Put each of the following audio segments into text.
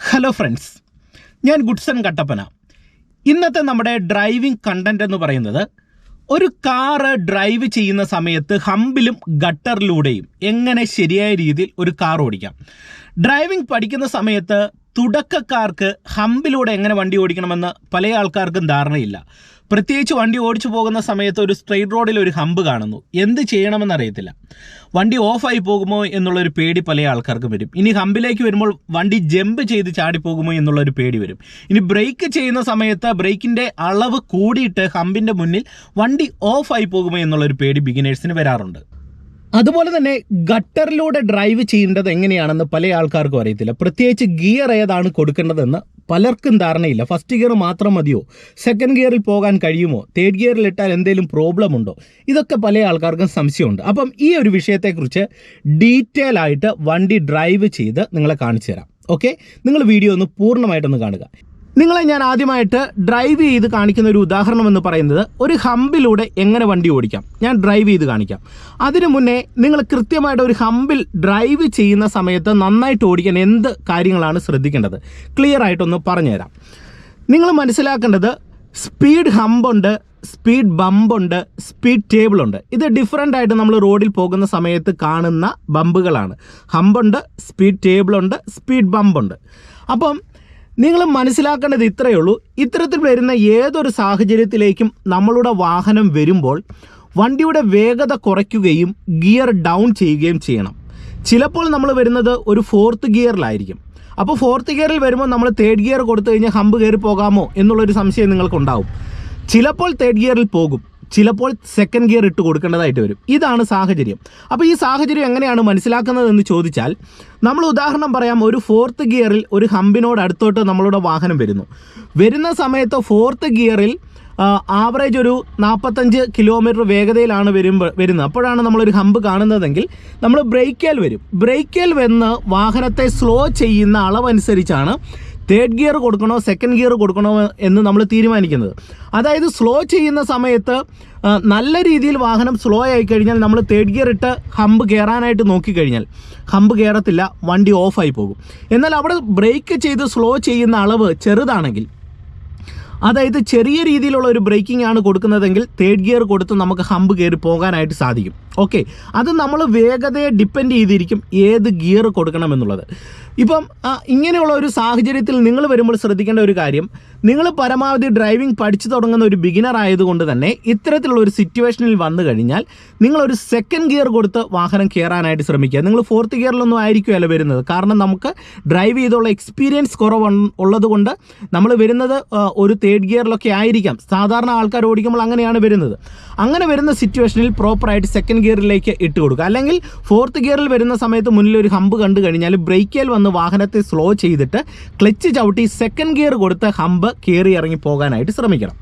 Hello friends ഞാൻ ഗുഡ്സൺ കട്ടപ്പന. ഇന്നത്തെ നമ്മുടെ ഡ്രൈവിംഗ് കണ്ടന്റ് എന്ന് പറയുന്നത് ഒരു കാറ് ഡ്രൈവ് ചെയ്യുന്ന സമയത്ത് ഹമ്പിലും ഗട്ടറിലൂടെയും എങ്ങനെ ശരിയായ രീതിയിൽ ഒരു കാർ ഓടിക്കാം. ഡ്രൈവിംഗ് പഠിക്കുന്ന സമയത്ത് തുടക്കക്കാർക്ക് ഹമ്പിലൂടെ എങ്ങനെ വണ്ടി ഓടിക്കണമെന്ന് പല ആൾക്കാർക്കും ധാരണയില്ല. പ്രത്യേകിച്ച് വണ്ടി ഓടിച്ചു പോകുന്ന സമയത്ത് ഒരു സ്ട്രെയിറ്റ് റോഡിൽ ഒരു ഹമ്പ് കാണുന്നു. എന്ത് ചെയ്യണമെന്ന് അറിയത്തില്ല. വണ്ടി ഓഫായി പോകുമോ എന്നുള്ളൊരു പേടി പല ആൾക്കാർക്കും വരും. ഇനി ഹമ്പിലേക്ക് വരുമ്പോൾ വണ്ടി ജമ്പ് ചെയ്ത് ചാടിപ്പോകുമോ എന്നുള്ളൊരു പേടി വരും. ഇനി ബ്രേക്ക് ചെയ്യുന്ന സമയത്ത് ബ്രേക്കിന്റെ അളവ് കൂടിയിട്ട് ഹമ്പിന്റെ മുന്നിൽ വണ്ടി ഓഫായി പോകുമോ എന്നുള്ളൊരു പേടി ബിഗിനേഴ്സിന് വരാറുണ്ട്. അതുപോലെ തന്നെ ഗട്ടറിലൂടെ ഡ്രൈവ് ചെയ്യേണ്ടത് എങ്ങനെയാണെന്ന് പല ആൾക്കാർക്കും അറിയത്തില്ല. പ്രത്യേകിച്ച് ഗിയർ ഏതാണ് കൊടുക്കേണ്ടതെന്ന് പലർക്കും ധാരണയില്ല. ഫസ്റ്റ് ഗിയർ മാത്രം മതിയോ? സെക്കൻഡ് ഗിയറിൽ പോകാൻ കഴിയുമോ? തേർഡ് ഗിയറിൽ ഇട്ടാൽ എന്തെങ്കിലും പ്രോബ്ലം ഉണ്ടോ? ഇതൊക്കെ പല ആൾക്കാർക്കും സംശയമുണ്ട്. അപ്പം ഈ ഒരു വിഷയത്തെക്കുറിച്ച് ഡീറ്റെയിൽ ആയിട്ട് വണ്ടി ഡ്രൈവ് ചെയ്ത് നിങ്ങളെ കാണിച്ചു തരാം ഓക്കെ നിങ്ങൾ വീഡിയോ ഒന്ന് പൂർണമായിട്ടൊന്ന് കാണുക. നിങ്ങളെ ഞാൻ ആദ്യമായിട്ട് ഡ്രൈവ് ചെയ്ത് കാണിക്കുന്ന ഒരു ഉദാഹരണം എന്ന് പറയുന്നത് ഒരു ഹമ്പിലൂടെ എങ്ങനെ വണ്ടി ഓടിക്കാം? ഞാൻ ഡ്രൈവ് ചെയ്ത് കാണിക്കാം. അതിനു മുന്നേ നിങ്ങൾ കൃത്യമായിട്ട് ഒരു ഹമ്പിൽ ഡ്രൈവ് ചെയ്യുന്ന സമയത്ത് നന്നായിട്ട് ഓടിക്കാൻ എന്ത് കാര്യങ്ങളാണ് ശ്രദ്ധിക്കേണ്ടത്? ക്ലിയർ ആയിട്ടൊന്ന് പറഞ്ഞുതരാം. നിങ്ങൾ മനസ്സിലാക്കേണ്ടത് സ്പീഡ് ഹമ്പുണ്ട് സ്പീഡ് ബമ്പുണ്ട് സ്പീഡ് ടേബിളുണ്ട് ഇത് ഡിഫറെന്റ് ആയിട്ട് നമ്മൾ റോഡിൽ പോകുന്ന സമയത്ത് കാണുന്ന ബമ്പുകളാണ് ഹമ്പുണ്ട് സ്പീഡ് ടേബിളുണ്ട് സ്പീഡ് ബമ്പുണ്ട് അപ്പം നിങ്ങൾ മനസ്സിലാക്കേണ്ടത് ഇത്രയേ ഉള്ളൂ. ഇത്തരത്തിൽ വരുന്ന ഏതൊരു സാഹചര്യത്തിലേക്കും നമ്മളുടെ വാഹനം വരുമ്പോൾ വണ്ടിയുടെ വേഗത കുറയ്ക്കുകയും ഗിയർ ഡൗൺ ചെയ്യുകയും ചെയ്യണം. ചിലപ്പോൾ നമ്മൾ വരുന്നത് ഒരു ഫോർത്ത് ഗിയറിലായിരിക്കും. അപ്പോൾ ഫോർത്ത് ഗിയറിൽ വരുമ്പോൾ നമ്മൾ തേർഡ് ഗിയർ കൊടുത്തു കഴിഞ്ഞാൽ ഹമ്പ് കയറി പോകാമോ എന്നുള്ളൊരു സംശയം നിങ്ങൾക്കുണ്ടാവും. ചിലപ്പോൾ തേർഡ് ഗിയറിൽ പോകും. ചിലപ്പോൾ സെക്കൻഡ് ഗിയർ ഇട്ട് കൊടുക്കേണ്ടതായിട്ട് വരും. ഇതാണ് സാഹചര്യം. അപ്പോൾ ഈ സാഹചര്യം എങ്ങനെയാണ് മനസ്സിലാക്കുന്നത് എന്ന് ചോദിച്ചാൽ നമ്മൾ ഉദാഹരണം പറയാം ഒരു ഫോർത്ത് ഗിയറിൽ ഒരു ഹമ്പിനോട് അടുത്തോട്ട് നമ്മളുടെ വാഹനം വരുന്നു. വരുന്ന സമയത്ത് ഫോർത്ത് ഗിയറിൽ ആവറേജ് ഒരു നാൽപ്പത്തഞ്ച് കിലോമീറ്റർ വേഗതയിലാണ് വരുമ്പോൾ വരുന്നത്. അപ്പോഴാണ് നമ്മളൊരു ഹമ്പ് കാണുന്നതെങ്കിൽ നമ്മൾ ബ്രേക്കേൽ വരും. ബ്രേക്കേൽ വന്ന് വാഹനത്തെ സ്ലോ ചെയ്യുന്ന അളവനുസരിച്ചാണ് തേർഡ് ഗിയർ കൊടുക്കണോ സെക്കൻഡ് ഗിയർ കൊടുക്കണോ എന്ന് നമ്മൾ തീരുമാനിക്കുന്നത്. അതായത് സ്ലോ ചെയ്യുന്ന സമയത്ത് നല്ല രീതിയിൽ വാഹനം സ്ലോ ആയി കഴിഞ്ഞാൽ നമ്മൾ തേർഡ് ഗിയർ ഇട്ട് ഹമ്പ് കയറാനായിട്ട് നോക്കിക്കഴിഞ്ഞാൽ ഹമ്പ് കയറത്തില്ല വണ്ടി ഓഫായി പോകും. എന്നാൽ അവിടെ ബ്രേക്ക് ചെയ്ത് സ്ലോ ചെയ്യുന്ന അളവ് ചെറുതാണെങ്കിൽ അതായത് ചെറിയ രീതിയിലുള്ള ഒരു ബ്രേക്കിംഗ് ആണ് കൊടുക്കുന്നതെങ്കിൽ തേർഡ് ഗിയർ കൊടുത്ത് നമുക്ക് ഹമ്പ് കയറി പോകാനായിട്ട് സാധിക്കും. ഓക്കെ അത് നമ്മൾ വേഗതയെ ഡിപ്പെൻഡ് ചെയ്തിരിക്കും ഏത് ഗിയർ കൊടുക്കണം എന്നുള്ളത്. ഇപ്പം ഇങ്ങനെയുള്ള ഒരു സാഹചര്യത്തിൽ നിങ്ങൾ വരുമ്പോൾ ശ്രദ്ധിക്കേണ്ട ഒരു കാര്യം നിങ്ങൾ പരമാവധി ഡ്രൈവിംഗ് പഠിച്ചു തുടങ്ങുന്ന ഒരു ബിഗിനർ ആയതുകൊണ്ട് തന്നെ ഇത്തരത്തിലുള്ള ഒരു സിറ്റുവേഷനിൽ വന്നു കഴിഞ്ഞാൽ നിങ്ങളൊരു സെക്കൻഡ് ഗിയർ കൊടുത്ത് വാഹനം കയറാനായിട്ട് ശ്രമിക്കുക. നിങ്ങൾ ഫോർത്ത് ഗിയറിലൊന്നും ആയിരിക്കുമല്ല വരുന്നത്. കാരണം നമുക്ക് ഡ്രൈവ് ചെയ്തുള്ള എക്സ്പീരിയൻസ് കുറവ് ഉള്ളതുകൊണ്ട് നമ്മൾ വരുന്നത് ഒരു തേർഡ് ഗിയറിലൊക്കെ ആയിരിക്കാം. സാധാരണ ആൾക്കാർ ഓടിക്കുമ്പോൾ അങ്ങനെയാണ് വരുന്നത്. അങ്ങനെ വരുന്ന സിറ്റുവേഷനിൽ പ്രോപ്പറായിട്ട് സെക്കൻഡ് ഗിയറിലേക്ക് ഇട്ട് കൊടുക്കുക. അല്ലെങ്കിൽ ഫോർത്ത് ഗിയറിൽ വരുന്ന സമയത്ത് മുന്നിൽ ഒരു ഹമ്പ് കണ്ടു കഴിഞ്ഞാൽ ബ്രേക്കിൽ വന്ന് വാഹനത്തെ സ്ലോ ചെയ്തിട്ട് ക്ലച്ച് ചവിട്ടി സെക്കൻഡ് ഗിയർ കൊടുത്ത് ഹമ്പ് കയറി ഇറങ്ങി പോകാനായിട്ട് ശ്രമിക്കണം.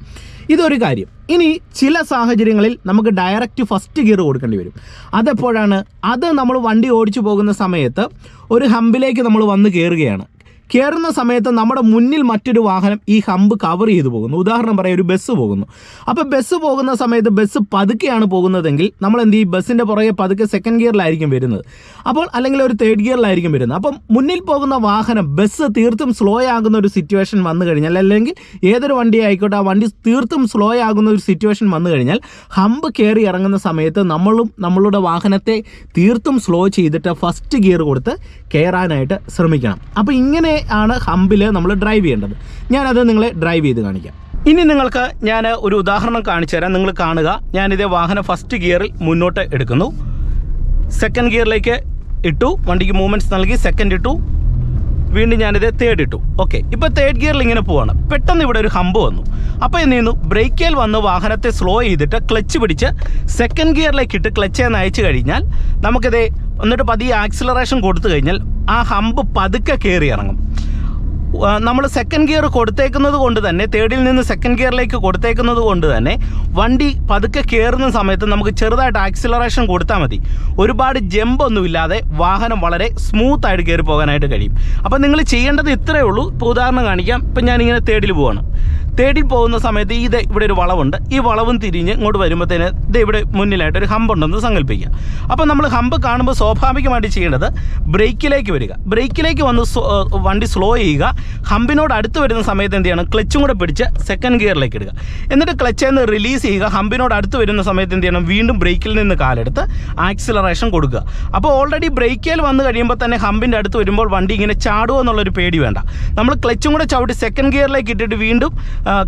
ഇതൊരു കാര്യം. ഇനി ചില സാഹചര്യങ്ങളിൽ നമുക്ക് ഡയറക്റ്റ് ഫസ്റ്റ് ഗിയർ കൊടുക്കേണ്ടി വരും. അതെപ്പോഴാണ്? അത് നമ്മൾ വണ്ടി ഓടിച്ചു പോകുന്ന സമയത്ത് ഒരു ഹമ്പിലേക്ക് നമ്മൾ വന്ന് കയറുകയാണ് കയറുന്ന സമയത്ത് നമ്മുടെ മുന്നിൽ മറ്റൊരു വാഹനം ഈ ഹമ്പ് കവർ ചെയ്തു പോകുന്നു. ഉദാഹരണം പറയാം ഒരു ബസ് പോകുന്നു. അപ്പോൾ ബസ് പോകുന്ന സമയത്ത് ബസ് പതുക്കെയാണ് പോകുന്നതെങ്കിൽ നമ്മൾ എന്ത് ചെയ്യും? ബസ്സിന്റെ പുറകെ പതുക്കെ സെക്കൻഡ് ഗിയറിലായിരിക്കും വരുന്നത്. അപ്പോൾ അല്ലെങ്കിൽ ഒരു തേർഡ് ഗിയറിലായിരിക്കും വരുന്നത്. അപ്പം മുന്നിൽ പോകുന്ന വാഹനം ബസ് തീർത്തും സ്ലോ ആകുന്ന ഒരു സിറ്റുവേഷൻ വന്നു കഴിഞ്ഞാൽ അല്ലെങ്കിൽ ഏതൊരു വണ്ടി ആയിക്കോട്ടെ ആ വണ്ടി തീർത്തും സ്ലോ ആകുന്ന ഒരു സിറ്റുവേഷൻ വന്നു കഴിഞ്ഞാൽ ഹമ്പ് കയറി ഇറങ്ങുന്ന സമയത്ത് നമ്മളും നമ്മളുടെ വാഹനത്തെ തീർത്തും സ്ലോ ചെയ്തിട്ട് ഫസ്റ്റ് ഗിയർ കൊടുത്ത് കയറാനായിട്ട് ശ്രമിക്കണം. അപ്പോൾ ഇങ്ങനെ ആണ് ഹമ്പിൽ നമ്മൾ ഡ്രൈവ് ചെയ്യേണ്ടത്. ഞാനത് നിങ്ങളെ ഡ്രൈവ് ചെയ്ത് കാണിക്കാം. ഇനി നിങ്ങൾക്ക് ഞാൻ ഒരു ഉദാഹരണം കാണിച്ചു തരാം. നിങ്ങൾ കാണുക. ഞാനിതേ വാഹനം ഫസ്റ്റ് ഗിയറിൽ മുന്നോട്ട് എടുക്കുന്നു. സെക്കൻഡ് ഗിയറിലേക്ക് ഇട്ടു. വണ്ടിക്ക് മൂവ്മെന്റ്സ് നൽകി. സെക്കൻഡ് ഇട്ടു. വീണ്ടും ഞാനിത് തേർഡ് ഇട്ടു. ഓക്കെ ഇപ്പോൾ തേർഡ് ഗിയറിൽ ഇങ്ങനെ പോവാണ്. പെട്ടെന്ന് ഇവിടെ ഒരു ഹമ്പ് വന്നു. അപ്പോൾ എന്ത് ബ്രേക്കിൽ വന്ന് വാഹനത്തെ സ്ലോ ചെയ്തിട്ട് ക്ലച്ച് പിടിച്ച് സെക്കൻഡ് ഗിയറിലേക്ക് ഇട്ട് ക്ലച്ച് എന്ന് അയച്ചു കഴിഞ്ഞാൽ നമുക്കിത് എന്നിട്ട് പതിയെ ആക്സിലറേഷൻ കൊടുത്തു കഴിഞ്ഞാൽ ആ ഹമ്പ് പതുക്കെ കയറി ഇറങ്ങും. നമ്മൾ സെക്കൻഡ് ഗിയർ കൊടുത്തേക്കുന്നത് കൊണ്ട് തന്നെ തേർഡിൽ നിന്ന് സെക്കൻഡ് ഗിയറിലേക്ക് കൊടുത്തേക്കുന്നത് കൊണ്ട് തന്നെ വണ്ടി പതുക്കെ കയറുന്ന സമയത്ത് നമുക്ക് ചെറുതായിട്ട് ആക്സിലറേഷൻ കൊടുത്താൽ മതി. ഒരുപാട് ജമ്പ് ഒന്നുമില്ലാതെ വാഹനം വളരെ സ്മൂത്തായിട്ട് കയറി പോകാനായിട്ട് കഴിയും. അപ്പോൾ നിങ്ങൾ ചെയ്യേണ്ടത് ഇത്രയേ ഉള്ളൂ. ഇപ്പോൾ ഉദാഹരണം കാണിക്കാം. ഇപ്പം ഞാനിങ്ങനെ തേർഡിൽ പോവാണ്. തേടി പോകുന്ന സമയത്ത് ഇത് ഇവിടെ ഒരു വളവുണ്ട്. ഈ വളവും തിരിഞ്ഞ് ഇങ്ങോട്ട് വരുമ്പോഴത്തേന് ഇത് ഇവിടെ മുന്നിലായിട്ട് ഒരു ഹമ്പ് ഉണ്ടെന്ന് സങ്കല്പിക്കുക. അപ്പോൾ നമ്മൾ ഹമ്പ് കാണുമ്പോൾ സ്വാഭാവികമായിട്ട് ചെയ്യേണ്ടത് ബ്രേക്കിലേക്ക് വരിക. ബ്രേക്കിലേക്ക് വന്ന് വണ്ടി സ്ലോ ചെയ്യുക. ഹമ്പിനോട് അടുത്ത് വരുന്ന സമയത്ത് എന്ത് ചെയ്യണം? ക്ലച്ചും കൂടെ പിടിച്ച് സെക്കൻഡ് ഗിയറിലേക്ക് ഇടുക. എന്നിട്ട് ക്ലച്ചിൽ നിന്ന് റിലീസ് ചെയ്യുക. ഹമ്പിനോട് അടുത്ത് വരുന്ന സമയത്ത് എന്ത് ചെയ്യണം? വീണ്ടും ബ്രേക്കിൽ നിന്ന് കാലെടുത്ത് ആക്സിലറേഷൻ കൊടുക്കുക. അപ്പോൾ ഓൾറെഡി ബ്രേക്കിൽ വന്ന് കഴിയുമ്പോൾ തന്നെ ഹമ്പിന്റെ അടുത്ത് വരുമ്പോൾ വണ്ടി ഇങ്ങനെ ചാടുമോ എന്നുള്ളൊരു പേടി വേണ്ട. നമ്മൾ ക്ലച്ചും കൂടെ ചവിട്ടി സെക്കൻഡ് ഗിയറിലേക്ക് ഇട്ടിട്ട് വീണ്ടും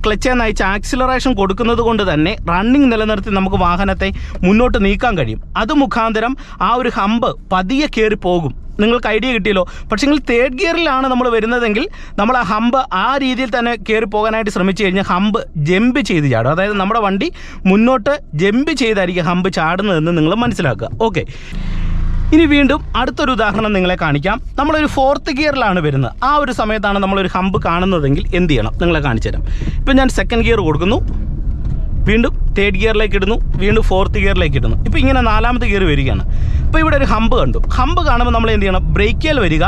ക്ലച്ചെ നയിച്ച് ആക്സിലറേഷൻ കൊടുക്കുന്നത് കൊണ്ട് തന്നെ റണ്ണിങ് നിലനിർത്തി നമുക്ക് വാഹനത്തെ മുന്നോട്ട് നീക്കാൻ കഴിയും. അത് മുഖാന്തരം ആ ഒരു ഹമ്പ് പതിയെ കയറി പോകും. നിങ്ങൾക്ക് ഐഡിയ കിട്ടിയല്ലോ. പക്ഷേ നിങ്ങൾ തേർഡ് ഗിയറിലാണ് നമ്മൾ വരുന്നതെങ്കിൽ നമ്മൾ ആ ഹമ്പ് ആ രീതിയിൽ തന്നെ കയറി പോകാനായിട്ട് ശ്രമിച്ചു കഴിഞ്ഞാൽ ഹമ്പ് ജമ്പ് ചെയ്ത് ചാടും. അതായത് നമ്മുടെ വണ്ടി മുന്നോട്ട് ജമ്പ് ചെയ്തായിരിക്കും ഹമ്പ് ചാടുന്നതെന്ന് നിങ്ങൾ മനസ്സിലാക്കുക. ഓക്കെ ഇനി വീണ്ടും അടുത്തൊരു ഉദാഹരണം നിങ്ങളെ കാണിക്കാം. നമ്മളൊരു ഫോർത്ത് ഗിയറിലാണ് വരുന്നത്. ആ ഒരു സമയത്താണ് നമ്മളൊരു ഹമ്പ് കാണുന്നതെങ്കിൽ എന്ത് ചെയ്യണം? നിങ്ങളെ കാണിച്ചു തരാം. ഇപ്പം ഞാൻ സെക്കൻഡ് ഗിയർ കൊടുക്കുന്നു. വീണ്ടും തേർഡ് ഗിയറിലേക്ക് ഇടുന്നു. വീണ്ടും ഫോർത്ത് ഗിയറിലേക്ക് ഇടുന്നു. ഇപ്പോൾ ഇങ്ങനെ നാലാമത്തെ ഗിയർ വരികയാണ്. ഇപ്പോൾ ഇവിടെ ഒരു ഹമ്പ് കണ്ടു. ഹമ്പ് കാണുമ്പോൾ നമ്മൾ എന്ത് ചെയ്യണം? ബ്രേക്കിൽ വരിക.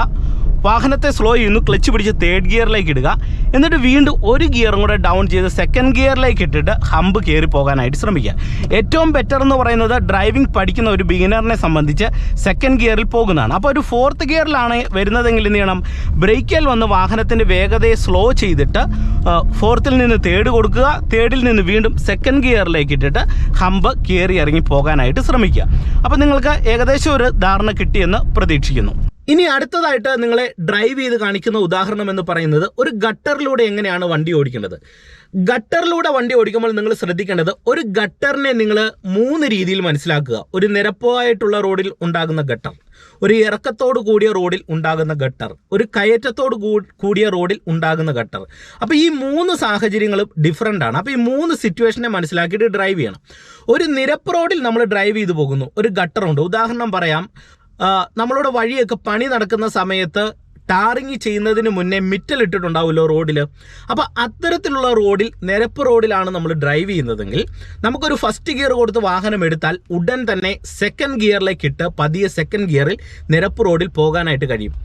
വാഹനത്തെ സ്ലോ ചെയ്യുന്നു ക്ലച്ച് പിടിച്ച് തേർഡ് ഗിയറിലേക്ക് ഇടുക. എന്നിട്ട് വീണ്ടും ഒരു ഗിയറും കൂടെ ഡൗൺ ചെയ്ത് സെക്കൻഡ് ഗിയറിലേക്ക് ഇട്ടിട്ട് ഹമ്പ് കയറി പോകാനായിട്ട് ശ്രമിക്കുക. ഏറ്റവും ബെറ്റർ എന്ന് പറയുന്നത് ഡ്രൈവിംഗ് പഠിക്കുന്ന ഒരു ബിഗിനറിനെ സംബന്ധിച്ച് സെക്കൻഡ് ഗിയറിൽ പോകുന്നതാണ്. അപ്പോൾ ഒരു ഫോർത്ത് ഗിയറിലാണ് വരുന്നതെങ്കിൽ എന്ത് ചെയ്യണം? ബ്രേക്കിൽ വന്ന് വാഹനത്തിന്റെ വേഗതയെ സ്ലോ ചെയ്തിട്ട് ഫോർത്തിൽ നിന്ന് തേർഡ് കൊടുക്കുക. തേർഡിൽ നിന്ന് വീണ്ടും സെക്കൻഡ് ഗിയറിലേക്ക് ഇട്ടിട്ട് ഹമ്പ് കയറി ഇറങ്ങി പോകാനായിട്ട് ശ്രമിക്കുക. അപ്പോൾ നിങ്ങൾക്ക് ഏകദേശം ഒരു ധാരണ കിട്ടിയെന്ന് പ്രതീക്ഷിക്കുന്നു. ഇനി അടുത്തതായിട്ട് നിങ്ങളെ ഡ്രൈവ് ചെയ്ത് കാണിക്കുന്ന ഉദാഹരണം എന്ന് പറയുന്നത് ഒരു ഗട്ടറിലൂടെ എങ്ങനെയാണ് വണ്ടി ഓടിക്കേണ്ടത്? ഗട്ടറിലൂടെ വണ്ടി ഓടിക്കുമ്പോൾ നിങ്ങൾ ശ്രദ്ധിക്കേണ്ടത് ഒരു ഗട്ടറിനെ നിങ്ങൾ മൂന്ന് രീതിയിൽ മനസ്സിലാക്കുക. ഒരു നിരപ്പായിട്ടുള്ള റോഡിൽ ഉണ്ടാകുന്ന ഗട്ടർ ഒരു ഇറക്കത്തോട് കൂടിയ റോഡിൽ ഉണ്ടാകുന്ന ഗട്ടർ ഒരു കയറ്റത്തോട് കൂടിയ റോഡിൽ ഉണ്ടാകുന്ന ഗട്ടർ. അപ്പോൾ ഈ മൂന്ന് സാഹചര്യങ്ങളും ഡിഫറന്റ് ആണ്. അപ്പോൾ ഈ മൂന്ന് സിറ്റുവേഷനെ മനസ്സിലാക്കിയിട്ട് ഡ്രൈവ് ചെയ്യണം. ഒരു നിരപ്പ് റോഡിൽ നമ്മൾ ഡ്രൈവ് ചെയ്തു പോകുന്നു. ഒരു ഗട്ടറുണ്ട്. ഉദാഹരണം പറയാം. നമ്മളുടെ വഴിയൊക്കെ പണി നടക്കുന്ന സമയത്ത് ടാറിങ് ചെയ്യുന്നതിന് മുന്നേ മിറ്റൽ ഇട്ടിട്ടുണ്ടാവുമല്ലോ റോഡിൽ അപ്പോൾ അത്തരത്തിലുള്ള റോഡിൽ നിരപ്പ് റോഡിലാണ് നമ്മൾ ഡ്രൈവ് ചെയ്യുന്നതെങ്കിൽ നമുക്കൊരു ഫസ്റ്റ് ഗിയർ കൊടുത്ത് വാഹനം എടുത്താൽ ഉടൻ തന്നെ സെക്കൻഡ് ഗിയറിലേക്ക് ഇട്ട് പതിയെ സെക്കൻഡ് ഗിയറിൽ നിരപ്പ് റോഡിൽ പോകാനായിട്ട് കഴിയും.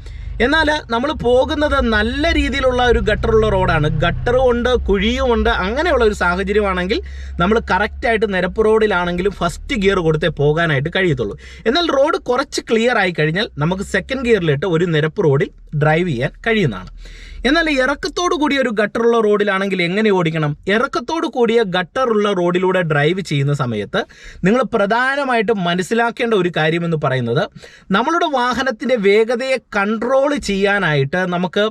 എന്നാൽ നമ്മൾ പോകുന്നത് നല്ല രീതിയിലുള്ള ഒരു ഗട്ടറുള്ള റോഡാണ്. ഗട്ടറും ഉണ്ട് കുഴിയും ഉണ്ട് അങ്ങനെയുള്ള ഒരു സാഹചര്യമാണെങ്കിൽ നമ്മൾ കറക്റ്റായിട്ട് നിരപ്പ് റോഡിലാണെങ്കിലും ഫസ്റ്റ് ഗിയർ കൊടുത്തേ പോകാനായിട്ട് കഴിയത്തുള്ളൂ. എന്നാൽ റോഡ് കുറച്ച് ക്ലിയർ ആയി കഴിഞ്ഞാൽ നമുക്ക് സെക്കൻഡ് ഗിയറിലിട്ട് ഒരു നിരപ്പ് റോഡിൽ ഡ്രൈവ് ചെയ്യാൻ കഴിയുന്നതാണ്. എന്നാൽ ഇറക്കത്തോടു കൂടിയ ഒരു ഗട്ടറുള്ള റോഡിലാണെങ്കിൽ എങ്ങനെ ഓടിക്കണം? ഇറക്കത്തോടു കൂടിയ ഗട്ടറുള്ള റോഡിലൂടെ ഡ്രൈവ് ചെയ്യുന്ന സമയത്ത് നിങ്ങൾ പ്രധാനമായിട്ടും മനസ്സിലാക്കേണ്ട ഒരു കാര്യമെന്ന് പറയുന്നത് നമ്മളുടെ വാഹനത്തിന്റെ വേഗതയെ കൺട്രോൾ ചെയ്യാനായിട്ട് നമുക്ക്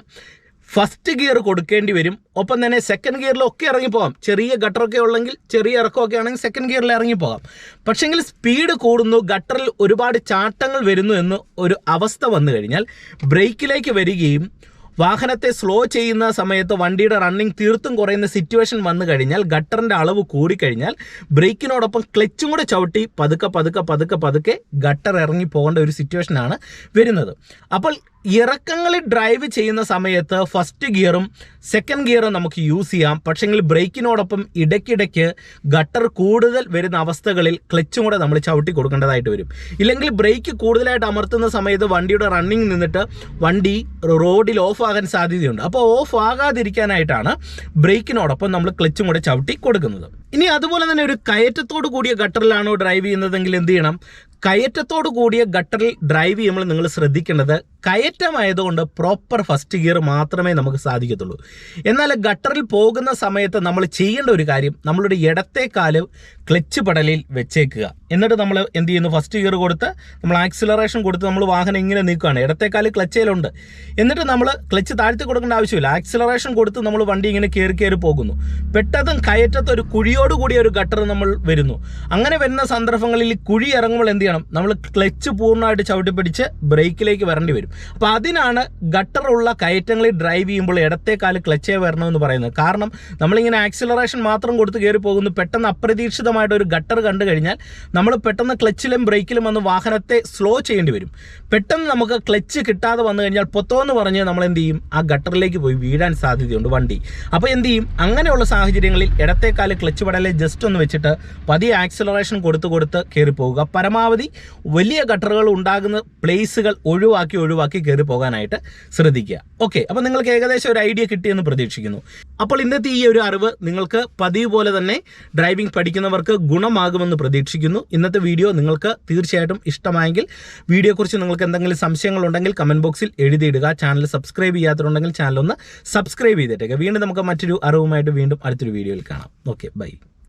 ഫസ്റ്റ് ഗിയർ കൊടുക്കേണ്ടി വരും. ഒപ്പം തന്നെ സെക്കൻഡ് ഗിയറിലൊക്കെ ഇറങ്ങിപ്പോകാം. ചെറിയ ഗട്ടറൊക്കെ ഉള്ളെങ്കിൽ ചെറിയ ഇറക്കമൊക്കെ ആണെങ്കിൽ സെക്കൻഡ് ഗിയറിൽ ഇറങ്ങിപ്പോകാം. പക്ഷെങ്കിൽ സ്പീഡ് കൂടുന്നു ഗട്ടറിൽ ഒരുപാട് ചാട്ടങ്ങൾ വരുന്നു എന്ന് ഒരു അവസ്ഥ വന്നു കഴിഞ്ഞാൽ ബ്രേക്കിലേക്ക് വരികയും വാഹനത്തെ സ്ലോ ചെയ്യുന്ന സമയത്ത് വണ്ടിയുടെ റണ്ണിങ് തീർത്തും കുറയുന്ന സിറ്റുവേഷൻ വന്നു കഴിഞ്ഞാൽ ഗട്ടറിന്റെ അളവ് കൂടിക്കഴിഞ്ഞാൽ ബ്രേക്കിനോടൊപ്പം ക്ലച്ചും കൂടെ ചവിട്ടി പതുക്കെ പതുക്കെ പതുക്കെ പതുക്കെ ഗട്ടർ ഇറങ്ങി പോകേണ്ട ഒരു സിറ്റുവേഷനാണ് വരുന്നത്. അപ്പോൾ ഇറക്കങ്ങളിൽ ഡ്രൈവ് ചെയ്യുന്ന സമയത്ത് ഫസ്റ്റ് ഗിയറും സെക്കൻഡ് ഗിയറും നമുക്ക് യൂസ് ചെയ്യാം. പക്ഷേങ്കിൽ ബ്രേക്കിനോടൊപ്പം ഇടയ്ക്കിടയ്ക്ക് ഗട്ടർ കൂടുതൽ വരുന്ന അവസ്ഥകളിൽ ക്ലച്ചും കൂടെ നമ്മൾ ചവിട്ടി കൊടുക്കേണ്ടതായിട്ട് വരും. ഇല്ലെങ്കിൽ ബ്രേക്ക് കൂടുതലായിട്ട് അമർത്തുന്ന സമയത്ത് വണ്ടിയുടെ റണ്ണിങ് നിന്നിട്ട് വണ്ടി റോഡിൽ ഓഫ് ആകാൻ സാധ്യതയുണ്ട്. അപ്പോൾ ഓഫ് ആകാതിരിക്കാനായിട്ടാണ് ബ്രേക്കിനോടൊപ്പം നമ്മൾ ക്ലച്ചും കൂടെ ചവിട്ടി കൊടുക്കുന്നത്. ഇനി അതുപോലെ തന്നെ ഒരു കയറ്റത്തോടു കൂടിയ ഗട്ടറിലാണോ ഡ്രൈവ് ചെയ്യുന്നതെങ്കിൽ എന്ത് ചെയ്യണം? കയറ്റത്തോട് കൂടിയ ഗട്ടറിൽ ഡ്രൈവ് ചെയ്യുമ്പോൾ നിങ്ങൾ ശ്രദ്ധിക്കേണ്ടത് കയറ്റമായതുകൊണ്ട് പ്രോപ്പർ ഫസ്റ്റ് ഗിയർ മാത്രമേ നമുക്ക് സാധിക്കത്തുള്ളൂ. എന്നാൽ ഗട്ടറിൽ പോകുന്ന സമയത്ത് നമ്മൾ ചെയ്യേണ്ട ഒരു കാര്യം നമ്മളുടെ ഇടത്തെ കാൽ ക്ലച്ച് പടലിൽ വെച്ചേക്കുക. എന്നിട്ട് നമ്മൾ എന്ത് ചെയ്യുന്നു? ഫസ്റ്റ് ഗിയർ കൊടുത്ത് നമ്മൾ ആക്സിലറേഷൻ കൊടുത്ത് നമ്മൾ വാഹനം ഇങ്ങനെ നീക്കുകയാണ്. ഇടത്തെ കാൽ ക്ലച്ചയിലുണ്ട് എന്നിട്ട് നമ്മൾ ക്ലച്ച് താഴ്ത്തി കൊടുക്കേണ്ട ആവശ്യമില്ല. ആക്സിലറേഷൻ കൊടുത്ത് നമ്മൾ വണ്ടി ഇങ്ങനെ കയറി കയറി പോകുന്നു. പെട്ടെന്ന് കയറ്റത്ത് ഒരു കുഴിയോടുകൂടിയ ഒരു ഗട്ടർ നമ്മൾ വരുന്നു. അങ്ങനെ വരുന്ന സന്ദർഭങ്ങളിൽ കുഴി ഇറങ്ങുമ്പോൾ എന്ത് നമ്മൾ ക്ലച്ച് പൂർണമായിട്ട് ചവിട്ടി പിടിച്ച് ബ്രേക്കിലേക്ക് വരേണ്ടി വരും. അപ്പോൾ അതിനാണ് ഗട്ടറുള്ള കയറ്റങ്ങളിൽ ഡ്രൈവ് ചെയ്യുമ്പോൾ ഇടത്തെ കാൽ ക്ലച്ചേ വരണമെന്ന് പറയുന്നത്. കാരണം നമ്മളിങ്ങനെ ആക്സിലറേഷൻ മാത്രം കൊടുത്ത് കയറി പോകുന്നു പെട്ടെന്ന് അപ്രതീക്ഷിതമായിട്ട് ഒരു ഗട്ടർ കണ്ടു കഴിഞ്ഞാൽ നമ്മൾ പെട്ടെന്ന് ക്ലച്ചിലും ബ്രേക്കിലും വന്ന് വാഹനത്തെ സ്ലോ ചെയ്യേണ്ടി വരും. പെട്ടെന്ന് നമുക്ക് ക്ലച്ച് കിട്ടാതെ വന്നു കഴിഞ്ഞാൽ പൊത്തോന്ന് പറഞ്ഞ് നമ്മൾ എന്ത് ചെയ്യും? ആ ഗട്ടറിലേക്ക് പോയി വീഴാൻ സാധ്യതയുണ്ട് വണ്ടി. അപ്പോൾ എന്ത് ചെയ്യും? അങ്ങനെയുള്ള സാഹചര്യങ്ങളിൽ ഇടത്തേക്കാൽ ക്ലച്ച് പടലെ ജസ്റ്റ് ഒന്ന് വെച്ചിട്ട് പതിയെ ആക്സിലറേഷൻ കൊടുത്ത് കൊടുത്ത് കയറി പോവുക. പരമാവധി പരമാവധി വലിയ ഗട്ടറുകൾ ഉണ്ടാകുന്ന പ്ലേസുകൾ ഒഴിവാക്കി ഒഴിവാക്കി കയറി പോകാനായിട്ട് ശ്രദ്ധിക്കുക. ഓക്കെ അപ്പോൾ നിങ്ങൾക്ക് ഏകദേശം ഒരു ഐഡിയ കിട്ടിയെന്ന് പ്രതീക്ഷിക്കുന്നു. അപ്പോൾ ഇന്നത്തെ ഈ ഒരു അറിവ് നിങ്ങൾക്ക് പതിവ് പോലെ തന്നെ ഡ്രൈവിംഗ് പഠിക്കുന്നവർക്ക് ഗുണമാകുമെന്ന് പ്രതീക്ഷിക്കുന്നു. ഇന്നത്തെ വീഡിയോ നിങ്ങൾക്ക് തീർച്ചയായിട്ടും ഇഷ്ടമായെങ്കിൽ വീഡിയോയെക്കുറിച്ച് നിങ്ങൾക്ക് എന്തെങ്കിലും സംശയങ്ങളുണ്ടെങ്കിൽ കമന്റ് ബോക്സിൽ എഴുതിയിടുക. ചാനൽ സബ്സ്ക്രൈബ് ചെയ്യാത്തതുണ്ടെങ്കിൽ ചാനൽ ഒന്ന് സബ്സ്ക്രൈബ് ചെയ്തിട്ടേക്ക്. വീണ്ടും നമുക്ക് മറ്റൊരു അറിവുമായിട്ട് വീണ്ടും അടുത്തൊരു വീഡിയോയിൽ കാണാം. Okay bye